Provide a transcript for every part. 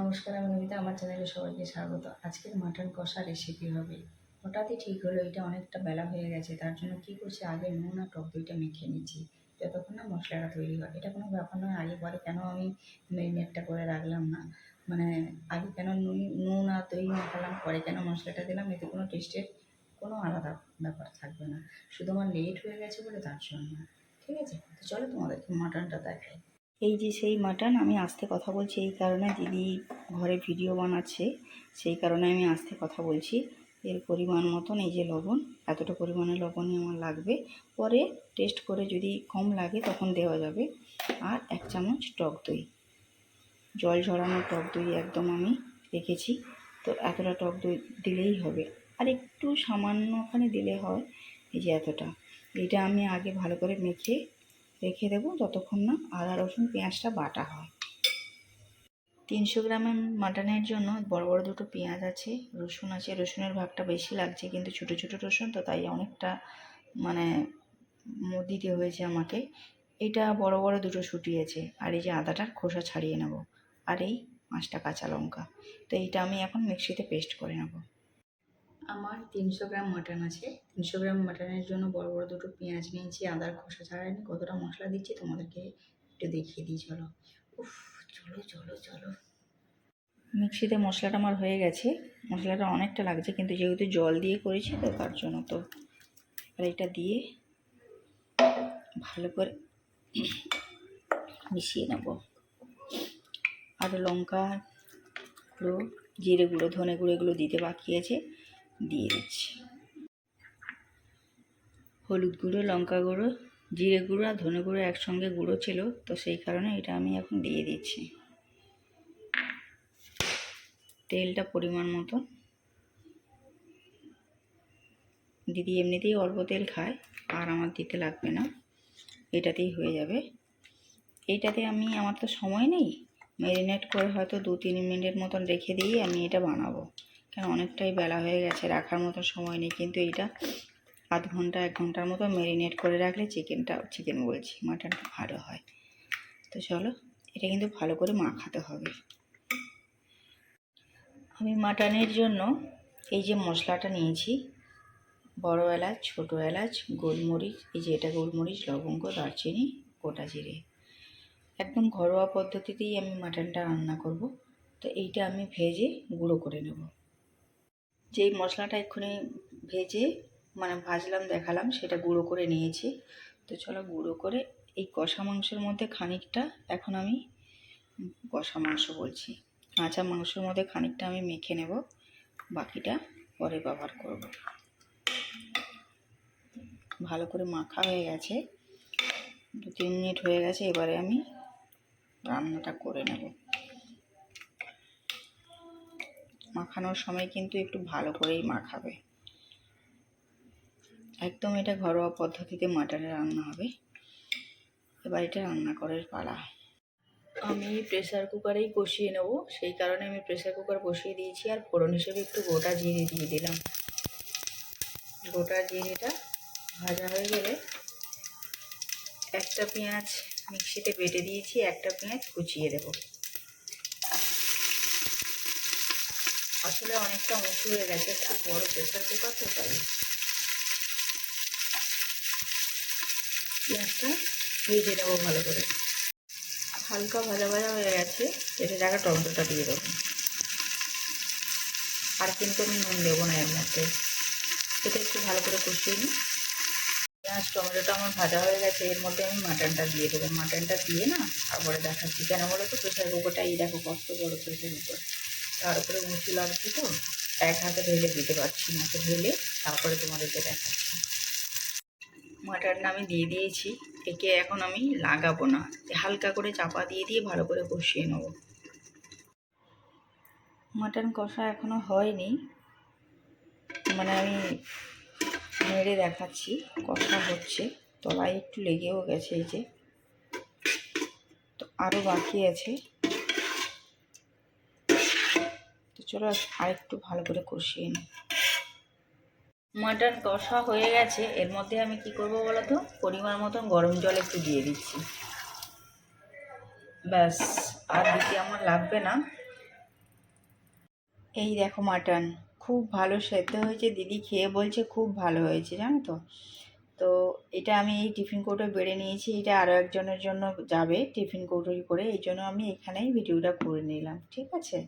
নমস্কার, আমি নমিতা, আমার চ্যানেলে সবাইকে স্বাগত। আজকের মাটন কষা রেসিপি হবে। হঠাৎই ঠিক হলো, এটা অনেকটা বেলা হয়ে গেছে, তার জন্য কি করছি, আগে নুন আর টক দইটা মেখে নিচ্ছি। যতক্ষণ না মশলাটা তৈরি হয়, এটা কোনো ব্যাপার নয়, আগে পরে কেন আমি ম্যারিনেটটা করে রাখলাম না? মানে আগে কেন নুন নুন আর দই মাখালাম, পরে কেন মশলাটা দিলাম, এতে কোনো টেস্টের কোনো আলাদা ব্যাপার থাকবে না। শুধু আমার লেট হয়ে গেছে বলে তার জন্য। ঠিক আছে? তো চলো তোমাদেরকে মাটনটা দেখাই। এই যে সেই মাটন, আমি আস্তে কথা বলছি, এই কারণে দিদি ঘরে ভিডিও বানাচ্ছে, সেই কারণে আমি আস্তে কথা বলছি। এর পরিমাণ মতন এই যে লবণ, এতটা পরিমাণে লবণই আমার লাগবে। পরে টেস্ট করে যদি কম লাগে তখন দেওয়া যাবে। আর এক চামচ টক দই। জল ঝরানো টক দই একদম আমি রেখেছি। তো এতটা টক দই দিলেই হবে। আর একটু সামান্য ওখানে দিলে হয়, এই যে এতটা। এটা আমি আগে ভালো করে মেখে রেখে দেবো যতক্ষণ না আদা, রসুন, পেঁয়াজটা বাটা হয়। তিনশো গ্রামের মাটনের জন্য বড় বড় দুটো পেঁয়াজ আছে, রসুন আছে। রসুনের ভাগটা বেশি লাগছে, কিন্তু ছোটো ছোটো রসুন তো তাই অনেকটা মানে দিতে হয়েছে আমাকে। এটা বড় বড় দুটো শুটিয়েছে আর এই যে আদাটার খোসা ছাড়িয়ে নেব। আর এই পাঁচটা কাঁচা লঙ্কা। তো এইটা আমি এখন মিক্সিতে পেস্ট করে নেব। আমার তিনশো গ্রাম মাটন আছে। তিনশো গ্রাম মাটনের জন্য বড় বড় দুটো পেঁয়াজ নিয়েছি, আদার খোসা ছাড়াইনি, কতটা মশলা দিচ্ছি তোমাদেরকে একটু দেখিয়ে দিই, চলো। উফ, চলো চলো চলো। মিক্সিতে মশলাটা আমার হয়ে গেছে। মশলাটা অনেকটা লাগছে, কিন্তু যেহেতু জল দিয়ে করেছি, তো তার জন্য তো আর এটা দিয়ে ভালো করে মিশিয়ে নেব। আর লঙ্কা গুঁড়ো, জিরে গুঁড়ো, ধনে গুঁড়ো এগুলো দিতে বাকি আছে। দিয়ে দিচ্ছি। হলুদ গুঁড়ো, লঙ্কা গুঁড়ো, জিরে গুঁড়ো আর ধনে গুঁড়ো একসঙ্গে গুঁড়ো ছিল, তো সেই কারণে এটা আমি এখন দিয়ে দিচ্ছি। তেলটা পরিমাণ মতো। দিদি এমনিতেই অল্প তেল খায়, আর আমার দিতে লাগবে না। এটাতেই হয়ে যাবে। এইটাতে আমি, আমার তো সময় নেই। ম্যারিনেট করে হয়তো দু তিন মিনিটের মতন রেখে দিয়ে আমি এটা বানাবো। কেন অনেকটাই বেলা হয়ে গেছে, রাখার মতো সময় নেই। কিন্তু এইটা আধ ঘণ্টা, এক ঘণ্টার মতো ম্যারিনেট করে রাখলে চিকেনটা চিকেন বলছি মাটনটা ভালো হয়। তো চলো, এটা কিন্তু ভালো করে মাখাতে হবে। আমি মাটনের জন্য এই যে মশলাটা নিয়েছি, বড় এলাচ, ছোটো এলাচ, গোলমরিচ, এই যে এটা গোলমরিচ, লবঙ্গ, দারচিনি, গোটা জিরে। একদম ঘরোয়া পদ্ধতিতেই আমি মাটনটা রান্না করব। তো এইটা আমি ভেজে গুঁড়ো করে নেব। যেই মশলাটা এক্ষুনি ভেজে মানে ভাজলাম, দেখালাম, সেটা গুঁড়ো করে নিয়েছি। তো চলো গুঁড়ো করে এই কষা মাংসের মধ্যে খানিকটা এখন আমি কষা মাংস বলছি। কাঁচা মাংসের মধ্যে খানিকটা আমি মেখে নেব, বাকিটা পরে ব্যবহার করব। ভালো করে মাখা হয়ে গেছে। দু তিন মিনিট হয়ে গেছে, এবারে আমি রান্নাটা করে নেব। মাখানোর সময় কিন্তু একটু ভালো করেই মাখাবে। একদম এটা ঘরোয়া পদ্ধতিতে মাটনের রান্না হবে। এবার এটা রান্না করার পালা। আমি প্রেসার কুকারেই কষিয়ে নেব। সেই কারণে আমি প্রেসার কুকার বসিয়ে দিয়েছি আর ফোড়ন হিসেবে একটু গোটা জিরে দিয়ে দিলাম। গোটা জিরেটা ভাজা হয়ে গেলে একটা পেঁয়াজ মিক্সিতে বেটে দিয়েছি, একটা পেঁয়াজ কুচিয়ে দেব। আসলে অনেকটা উঁচু হয়ে গেছে, খুব বড় প্রেশার কুকার তো তাই পেঁয়াজটা ভেজে নেব ভালো করে। হালকা ভাজা ভাজা হয়ে গেছে এটা জায়গা টমেটোটা দিয়ে দেবো। আর কিন্তু আমি নুন দেবো না এর মধ্যে। এটা একটু ভালো করে কষিয়ে নিই। পেঁয়াজ, টমেটোটা আমার ভাজা হয়ে গেছে, এর মধ্যে আমি মাটনটা দিয়ে দেবো। মাটনটা দিয়ে না, তারপরে দেখাচ্ছি। কেন বলো তো? প্রেশার কুকারটা এই দেখো কত বড় প্রেশার কুকার তার উপরে উঁচু লাগছে তো এক হাতে ঢেলে দিতে পারছি না, তো ঢেলে তারপরে তোমাদেরকে দেখাচ্ছি। মাটনটা আমি দিয়ে দিয়েছি, একে এখন আমি লাগাবো না। হালকা করে চাপা দিয়ে দিয়ে ভালো করে কষিয়ে নেব। মাটন কষা এখনও হয়নি মানে আমি নেড়ে দেখাচ্ছি, কষা হচ্ছে, তলায় একটু লেগেও গেছে এই যে। তো আরও বাকি আছে। তো চলো আরেকটু ভালো করে কষিয়ে নিই মাটন কষা হয়ে গেছে। এর মধ্যে আমি কি করব বলো তো? পরিমাণ মতন গরম জল একটু দিয়ে দিচ্ছি। ব্যাস, আর দিতে আমার লাগবে না। এই দেখো মাটন, খুব ভালো সেদ্ধ হয়েছে। দিদি খেয়ে বলছে খুব ভালো হয়েছে, জানো তো? তো এটা আমি এই টিফিন কৌটো বেড়ে নিয়েছি। এটা আরও একজনের জন্য যাবে টিফিন কৌটোই করে। এই জন্য আমি এখানেই ভিডিওটা করে নিলাম, ঠিক আছে?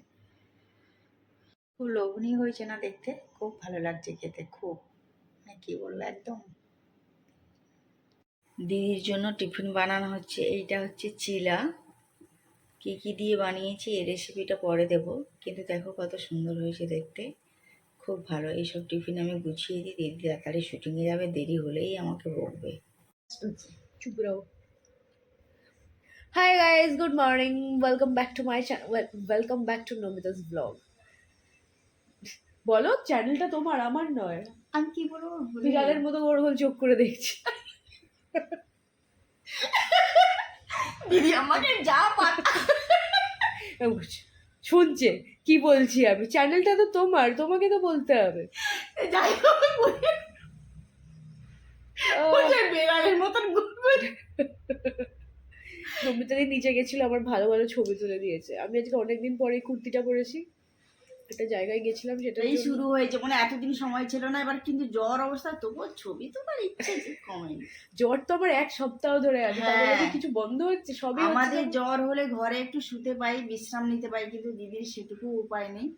খুব লোভনীয় হয়েছে না দেখতে? খুব ভালো লাগছে খেতে, খুব। মানে কী বলব একদম। দিদির জন্য টিফিন বানানো হচ্ছে, এইটা হচ্ছে চিলা। কী কী দিয়ে বানিয়েছি, এই রেসিপিটা পরে দেব। কিন্তু দেখো কত সুন্দর হয়েছে দেখতে। খুব ভালো, এইসব টিফিন আমি গুছিয়ে দিই, দিদি তাড়াতাড়ি শুটিংয়ে যাবে, দেরি হলেই আমাকে বকবে। চুপ রहो hi guys good morning welcome back to my channel welcome back to Namita's blog বলো চ্যানেলটা তোমার আমার নয়। আমি কি বলব? বিড়ালের মতো গোল গোল চোখ করে দেখছি। দিদি আমাকে যা শুনছে কি বলছি আমি? চ্যানেলটা তো তোমার তোমাকে তো বলতে হবে। যাই বেড়ালের মতন ঘুরবে নিচে গেছিল আমার ভালো ভালো ছবি তুলে দিয়েছে। আমি আজকে অনেকদিন পরে কুর্তিটা পরেছি। একটা জায়গায় গেছিলাম সেটা এই শুরু হয়েছে মানে এতদিন সময় ছিল না এবার কিন্তু জ্বর অবস্থা তবুও ছবি তোমার ইচ্ছে যে কমেনি। জ্বর তো আমার এক সপ্তাহ ধরে আছে হ্যাঁ। কিছু বন্ধ হচ্ছে সবই আমাদের জ্বর হলে ঘরে একটু শুতে পাই বিশ্রাম নিতে পাই কিন্তু দিদির সেটুকু উপায় নেই।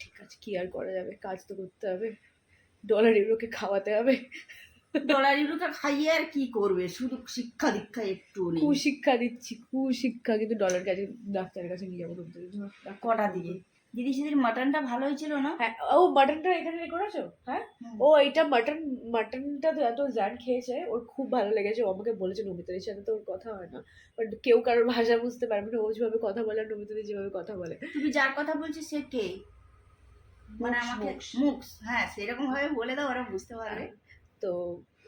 ঠিক আছে কি আর করা যাবে কাজ তো করতে হবে ডলার ইউরোকে খাওয়াতে হবে। ডলার ইউরোটা খাইয়ে আর কি করবে শুধু শিক্ষা দীক্ষা একটু নেই। কুশিক্ষা দিচ্ছি কুশিক্ষা কিন্তু ডলার কাছে ডাক্তারের কাছে নিয়ে যাব। কটা দিকে দিদি সেদিন মাটনটা ভালো হয়েছিল না? হ্যাঁ ও মাটনটা এখানে করেছ? হ্যাঁ? ও এইটা মাটন মাটনটা তো এত জ্যান খেয়েছে ওর খুব ভালো লেগেছে। ও আমাকে বলেছে নমিতাদের সাথে তো ওর কথা হয় না। বাট কেউ কারোর ভাষা বুঝতে পারবে না ও যেভাবে কথা বলে নমিতাদি যেভাবে কথা বলে। তুমি যার কথা বলছিস সে কে? মানে আমাকে মুক্স। হ্যাঁ সেরকম ভাবে বলে দাও ওরা বুঝতে পারবে। তো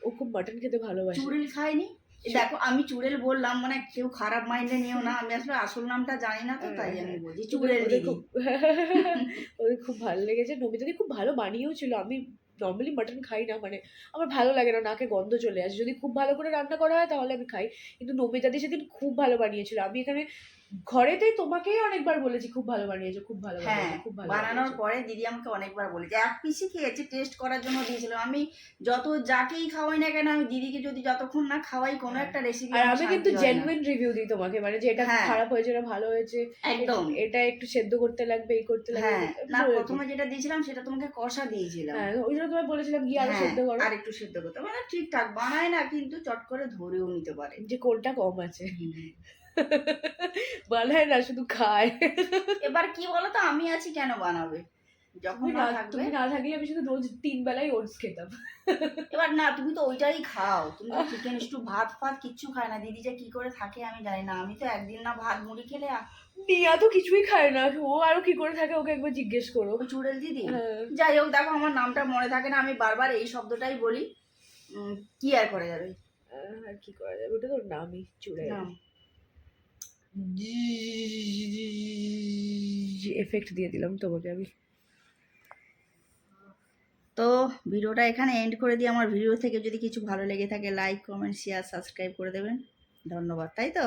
ও খুব মাটন খেতে ভালোবাসে। চুড়েল খায়নি? দেখো আমি চুড়েল বললাম মানে কেউ খারাপ মাইন্ডে নিও না। আমি আসলে আসল নামটা জানি না তো তাই আমি বলছি চুড়েল ওদের দিদি খুব ওদের খুব ভালো লেগেছে। নমিতাদি খুব ভালো বানিয়েও ছিল আমি নর্মালি মাটন খাই না মানে আমার ভালো লাগে না নাকে গন্ধ চলে আসে। যদি খুব ভালো করে রান্না করা হয় তাহলে আমি খাই। কিন্তু নমিতাদি সেদিন খুব ভালো বানিয়েছিল। আমি এখানে ঘরেতেই তোমাকেই অনেকবার বলেছি খুব ভালো বানিয়েছো খুব ভালো হ্যাঁ বানিয়েছো খুব ভালো বানানোর পরে দিদি আমাকে অনেকবার বলেছে এক পিসি খেয়েছে টেস্ট করার জন্য দিয়েছিল। আমি যত যাকেই খাওয়াই না কেন আমি দিদিকে যদি যতক্ষণ না খাওয়াই কোনো একটা রেসিপি আর আমি কিন্তু জেনুইন রিভিউ দিই তোমাকে মানে যে এটা হ্যাঁ। খারাপ হয়েছে এটা ভালো হয়েছে একদম। এটা একটু সেদ্ধ করতে লাগবে এই করতে লাগবে হ্যাঁ না। প্রথমে যেটা দিয়েছিলাম সেটা তোমাকে কষা দিয়েছিলাম। হ্যাঁ ওই জন্য তোমায় বলেছিলাম গিয়ে আরও হ্যাঁ, সেদ্ধ করো। আর একটু সেদ্ধ করতে মানে ঠিকঠাক বানায় না কিন্তু চট করে ধরেও নিতে পারে। যে কোনটা কম আছে। বানায় না শুধু খায়। এবার কি বলতো আমি আছি কেন বানাবে? যখন না তুমি না থাকলে আমি শুধু রোজ তিন বেলায় ওটস খেতাম। এবার না তুমি তো ওইটাই খাও। তুমি তো চিকেন একটু ভাত ফাত কিচ্ছু খায় না। দিদি যে কি করে থাকে আমি জানি না। আমি তো একদিন না ভাত মুড়ি খেলে নিয়া তো কিছুই খায় না। ও আরও কি করে থাকে ওকে একবার জিজ্ঞেস করো। চুড়েল দিদি? হ্যাঁ। যাই হোক দেখো আমার নামটা মনে থাকে না। আমি বারবার এই শব্দটাই বলি। কি আর করা যাবে? আর কি করা যাবে? ওটা তো নামই চুড়ে নাম। এফেক্ট দিয়ে দিলাম তোমাকে আমি। তো ভিডিওটা এখানে এন্ড করে দিয়ে আমার ভিডিও থেকে যদি কিছু ভালো লেগে থাকে লাইক কমেন্ট শেয়ার সাবস্ক্রাইব করে দেবেন। ধন্যবাদ, তাই তো?